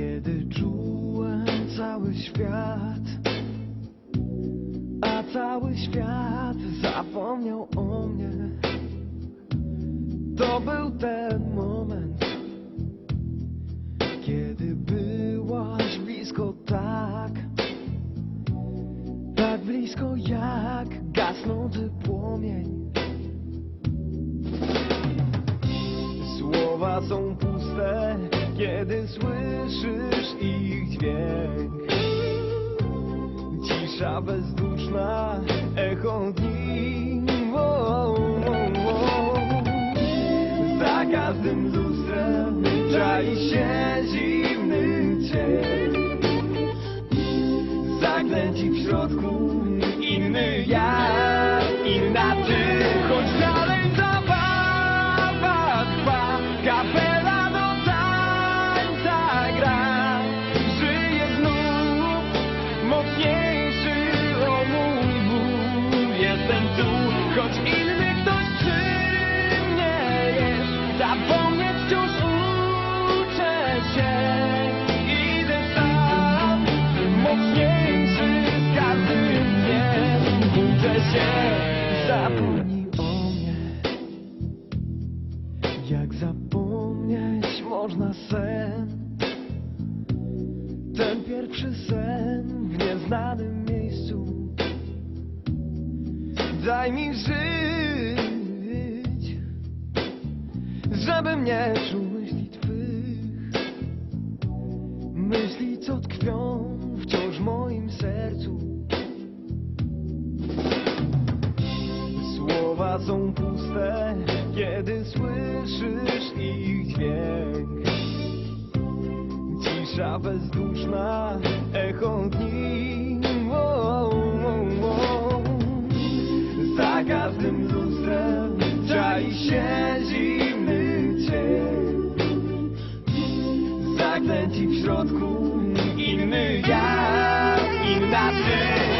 kiedy czułem cały świat, a cały świat zapomniał o mnie. To był ten moment, kiedy byłaś blisko tak, tak blisko jak gasnący płomień. Słowa są puste kiedy słyszysz ich dźwięk. Cisza bezduszna, echo dni. Za każdym lustrem czai się zimny cień. Zaklęci w środku inny ja, inna ty. Choć dalej zabawa trwa, kapela Jak zapomnieć można sen. Ten pierwszy sen w nieznanym miejscu. Daj mi żyć Żebym nie czuł myśli twych. Myśli, co tkwią wciąż w moim sercu. Słowa są puste, kiedy słyszysz ich wiek Cisza bezduszna, echo dni. Wow, wow, wow. Za każdym lustrem czai się zimny cień. Zaklęci w środku inny ja, inna ty.